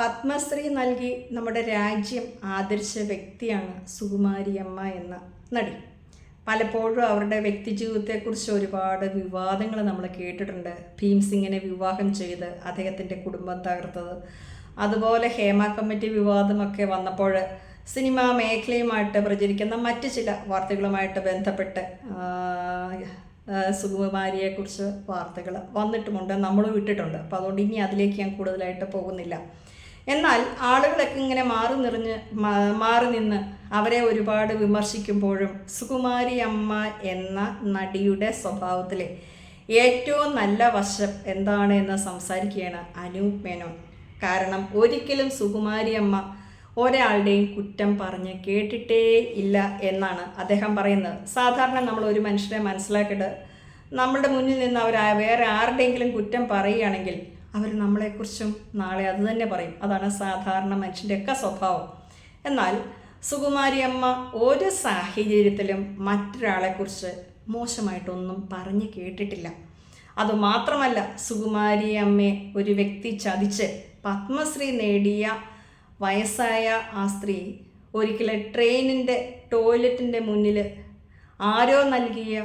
പത്മശ്രീ നൽകി നമ്മുടെ രാജ്യം ആദരിച്ച വ്യക്തിയാണ് സുകുമാരിയമ്മ എന്ന നടി. പലപ്പോഴും അവരുടെ വ്യക്തി ജീവിതത്തെക്കുറിച്ച് ഒരുപാട് വിവാദങ്ങൾ നമ്മൾ കേട്ടിട്ടുണ്ട്. ഭീംസിങ്ങിനെ വിവാഹം ചെയ്ത് അദ്ദേഹത്തിന്റെ കുടുംബം തകർത്തത്. അതുപോലെ ഹേമ കമ്മിറ്റി വിവാദമൊക്കെ വന്നപ്പോൾ സിനിമാ മേഖലയുമായിട്ട് പ്രചരിക്കുന്ന മറ്റ് ചില വാർത്തകളുമായിട്ട് ബന്ധപ്പെട്ട് സുകുമാരിയെക്കുറിച്ച് വാർത്തകൾ വന്നിട്ടുമുണ്ട് നമ്മളും വിട്ടിട്ടുണ്ട് അപ്പോൾ അതുകൊണ്ട് ഇനി അതിലേക്ക് ഞാൻ കൂടുതലായിട്ട് പോകുന്നില്ല. എന്നാൽ ആളുകളൊക്കെ ഇങ്ങനെ മാറി നിറഞ്ഞ് മാറി നിന്ന് അവരെ ഒരുപാട് വിമർശിക്കുമ്പോഴും സുകുമാരി അമ്മ എന്ന നടിയുടെ സ്വഭാവത്തിലെ ഏറ്റവും നല്ല വശം എന്താണ് എന്ന് സംസാരിക്കുകയാണ് അനൂപ് മേനോൻ. കാരണം ഒരിക്കലും സുകുമാരി അമ്മ ഒരാളുടെയും കുറ്റം പറഞ്ഞ് കേട്ടിട്ടേ ഇല്ല എന്നാണ് അദ്ദേഹം പറയുന്നത്. സാധാരണ നമ്മൾ ഒരു മനുഷ്യനെ മനസ്സിലാക്കിയിട്ട് നമ്മുടെ മുന്നിൽ നിന്ന് അവർ വേറെ ആരുടെയെങ്കിലും കുറ്റം പറയുകയാണെങ്കിൽ അവർ നമ്മളെക്കുറിച്ചും നാളെ അത് തന്നെ പറയും. അതാണ് സാധാരണ മനുഷ്യന്റെയൊക്കെ സ്വഭാവം. എന്നാൽ സുകുമാരി അമ്മ ഒരു സാഹചര്യത്തിലും മറ്റൊരാളെക്കുറിച്ച് മോശമായിട്ടൊന്നും പറഞ്ഞ് കേട്ടിട്ടില്ല. അതുമാത്രമല്ല സുകുമാരി അമ്മയെ ഒരു വ്യക്തി ചതിച്ച് പത്മശ്രീ നേടിയ വയസ്സായ ആ സ്ത്രീ ഒരിക്കലും ട്രെയിനിന്റെ ടോയ്ലറ്റിന്റെ മുന്നിൽ ആരോ നൽകിയ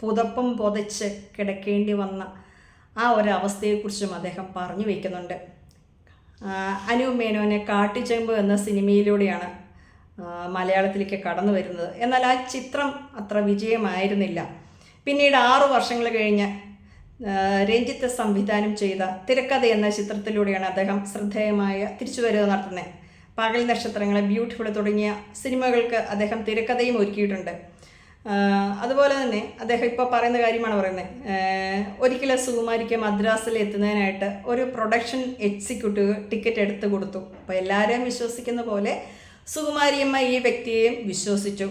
പുതപ്പം പുതച്ച് കിടക്കേണ്ടി വന്ന ആ ഒരവസ്ഥയെക്കുറിച്ചും അദ്ദേഹം പറഞ്ഞു വയ്ക്കുന്നുണ്ട് അനു മേനോനെ കാട്ടിച്ചെമ്പ് എന്ന സിനിമയിലൂടെയാണ് മലയാളത്തിലേക്ക് കടന്നു വരുന്നത്. എന്നാൽ ആ ചിത്രം അത്ര വിജയമായിരുന്നില്ല. പിന്നീട് ആറു വർഷങ്ങൾ കഴിഞ്ഞ് രഞ്ജിത്ത് സംവിധാനം ചെയ്ത തിരക്കഥ എന്ന ചിത്രത്തിലൂടെയാണ് അദ്ദേഹം ശ്രദ്ധേയമായ തിരിച്ചുവരവ് നടത്തുന്നത്. പകൽ നക്ഷത്രങ്ങളെ ബ്യൂട്ടിഫുൾ തുടങ്ങിയ സിനിമകൾക്ക് അദ്ദേഹം തിരക്കഥയും ഒരുക്കിയിട്ടുണ്ട്. അതുപോലെ തന്നെ അദ്ദേഹം ഇപ്പോൾ പറയുന്ന കാര്യമാണ് പറയുന്നത്. ഒരിക്കലും സുകുമാരിക്ക് മദ്രാസിൽ എത്തുന്നതിനായിട്ട് ഒരു പ്രൊഡക്ഷൻ എക്സിക്യൂട്ടീവ് ടിക്കറ്റ് എടുത്തു കൊടുത്തു. അപ്പോൾ എല്ലാവരെയും വിശ്വസിക്കുന്ന പോലെ സുകുമാരിയമ്മ ഈ വ്യക്തിയെയും വിശ്വസിച്ചു.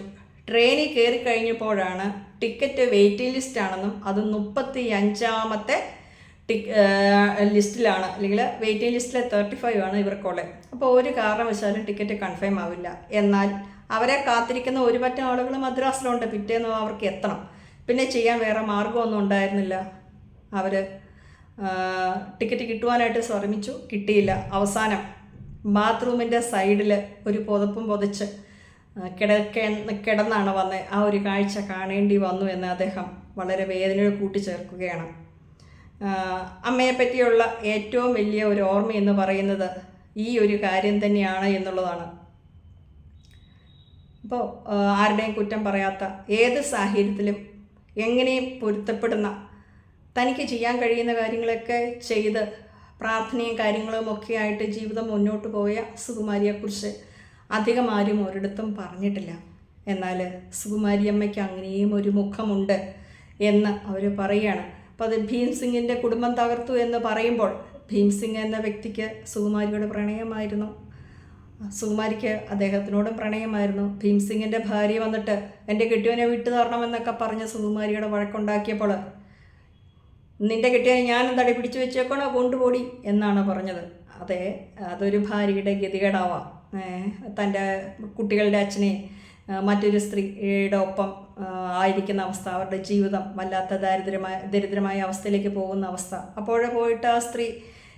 ട്രെയിനിൽ കയറി കഴിഞ്ഞപ്പോഴാണ് ടിക്കറ്റ് വെയിറ്റിംഗ് ലിസ്റ്റ് ആണെന്നും അത് മുപ്പത്തി അഞ്ചാമത്തെ ടിക് ലിസ്റ്റിലാണ്. അല്ലെങ്കിൽ വെയിറ്റിംഗ് ലിസ്റ്റിലെ തേർട്ടി ഫൈവ് ആണ് ഇവർക്കുള്ളത്. അപ്പോൾ ഒരു കാരണവശാലും ടിക്കറ്റ് കൺഫേം ആവില്ല. എന്നാൽ അവരെ കാത്തിരിക്കുന്ന ഒരു പറ്റം ആളുകൾ മദ്രാസിലുണ്ട്. പിറ്റേന്ന് അവർക്ക് എത്തണം. പിന്നെ ചെയ്യാൻ വേറെ മാർഗമൊന്നും ഉണ്ടായിരുന്നില്ല. അവർ ടിക്കറ്റ് കിട്ടുവാനായിട്ട് ശ്രമിച്ചു. കിട്ടിയില്ല. അവസാനം ബാത്റൂമിന്റെ സൈഡിൽ ഒരു പുതപ്പും പുതച്ച് കിടക്ക കിടന്നാണ് വന്നത് ആ ഒരു കാഴ്ച കാണേണ്ടി വന്നു എന്ന് അദ്ദേഹം വളരെ വേദനയോട് കൂട്ടിച്ചേർക്കുകയാണ്. അമ്മയെപ്പറ്റിയുള്ള അമ്മയെ പറ്റിയുള്ള ഏറ്റവും വലിയ ഒരു ഓർമ്മ എന്ന് പറയുന്നത് ഈ ഒരു കാര്യം തന്നെയാണ് എന്നുള്ളതാണ്. അപ്പോൾ ആരുടെയും കുറ്റം പറയാത്ത ഏത് സാഹചര്യത്തിലും എങ്ങനെയും പൊരുത്തപ്പെടുന്ന തനിക്ക് ചെയ്യാൻ കഴിയുന്ന കാര്യങ്ങളൊക്കെ ചെയ്ത് പ്രാർത്ഥനയും കാര്യങ്ങളും ഒക്കെ ആയിട്ട് ജീവിതം മുന്നോട്ട് പോയ സുകുമാരിയെക്കുറിച്ച് അധികം ആരും ഒരിടത്തും പറഞ്ഞിട്ടില്ല. എന്നാൽ സുകുമാരിയമ്മയ്ക്ക് അങ്ങനെയും ഒരു മുഖമുണ്ട് എന്ന് അവർ പറയുകയാണ്. അപ്പോൾ അത് ഭീം കുടുംബം തകർത്തു എന്ന് പറയുമ്പോൾ ഭീംസിംഗ് എന്ന വ്യക്തിക്ക് സുകുമാരിയുടെ പ്രണയമായിരുന്നു. സുകുമാരിക്ക് അദ്ദേഹത്തിനോടും പ്രണയമായിരുന്നു. ഭീംസിംഗിന്റെ ഭാര്യ വന്നിട്ട് എന്റെ കെട്ടിയവനെ വിട്ടു തരണമെന്നൊക്കെ പറഞ്ഞ് സുകുമാരിയുടെ വഴക്കുണ്ടാക്കിയപ്പോൾ നിന്റെ കെട്ടിയവനെ ഞാൻ എന്താടി പിടിച്ചു വെച്ചേക്കണോ? കൊണ്ടുപോടി എന്നാണ് പറഞ്ഞത്. അതെ അതൊരു ഭാര്യയുടെ ഗതികേടാവാം. തന്റെ കുട്ടികളുടെ അച്ഛനെ മറ്റൊരു സ്ത്രീയുടെ ഒപ്പം ആയിരിക്കുന്ന അവസ്ഥ അവരുടെ ജീവിതം വല്ലാത്ത ദാരിദ്ര്യമായ ദരിദ്രമായ അവസ്ഥയിലേക്ക് പോകുന്ന അവസ്ഥ. അപ്പോഴേ പോയിട്ട് ആ സ്ത്രീ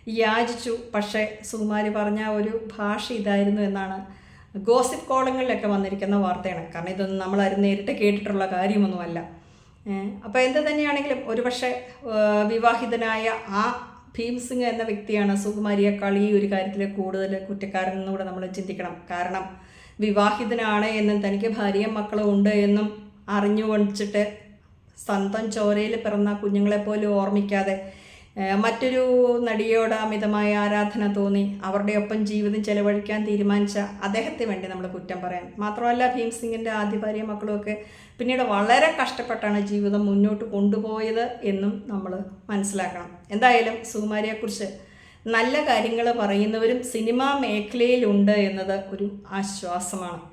യാചിച്ചു. പക്ഷേ സുകുമാരി പറഞ്ഞ ഒരു ഭാഷ ഇതായിരുന്നു എന്നാണ് ഗോസിപ്പ് കോളങ്ങളിലൊക്കെ വന്നിരിക്കുന്ന വാർത്തയാണ്. കാരണം ഇതൊന്നും നമ്മളാരും നേരിട്ട് കേട്ടിട്ടുള്ള കാര്യമൊന്നുമല്ല. അപ്പോൾ എന്ത് തന്നെയാണെങ്കിലും ഒരുപക്ഷെ വിവാഹിതനായ ആ ഭീംസിംഗ് എന്ന വ്യക്തിയാണ് സുകുമാരിയേക്കാൾ ഈ ഒരു കാര്യത്തിൽ കൂടുതൽ കുറ്റക്കാരൻ എന്നുകൂടെ നമ്മൾ ചിന്തിക്കണം. കാരണം വിവാഹിതനാണ് എന്നും തനിക്ക് ഭാര്യയും മക്കളും ഉണ്ട് എന്നും അറിഞ്ഞു വച്ചിട്ട് സ്വന്തം ചോരയിൽ പിറന്ന കുഞ്ഞുങ്ങളെപ്പോലും ഓർമ്മിക്കാതെ മറ്റൊരു നടിയോട് അമിതമായ ആരാധന തോന്നി. അവരുടെ ഒപ്പം ജീവിതം ചെലവഴിക്കാൻ തീരുമാനിച്ച അദ്ദേഹത്തെ വേണ്ടി നമ്മൾ കുറ്റം പറയാൻ. മാത്രമല്ല ഭീംസിംഗിന്റെ ആദ്യ ഭാര്യ മക്കളുമൊക്കെ പിന്നീട് വളരെ കഷ്ടപ്പെട്ടാണ് ജീവിതം മുന്നോട്ട് കൊണ്ടുപോയത് എന്നും നമ്മൾ മനസ്സിലാക്കണം. എന്തായാലും സുകുമാരിയെക്കുറിച്ച് നല്ല കാര്യങ്ങൾ പറയുന്നവരും സിനിമാ മേഖലയിലുണ്ട് എന്നത് ഒരു ആശ്വാസമാണ്.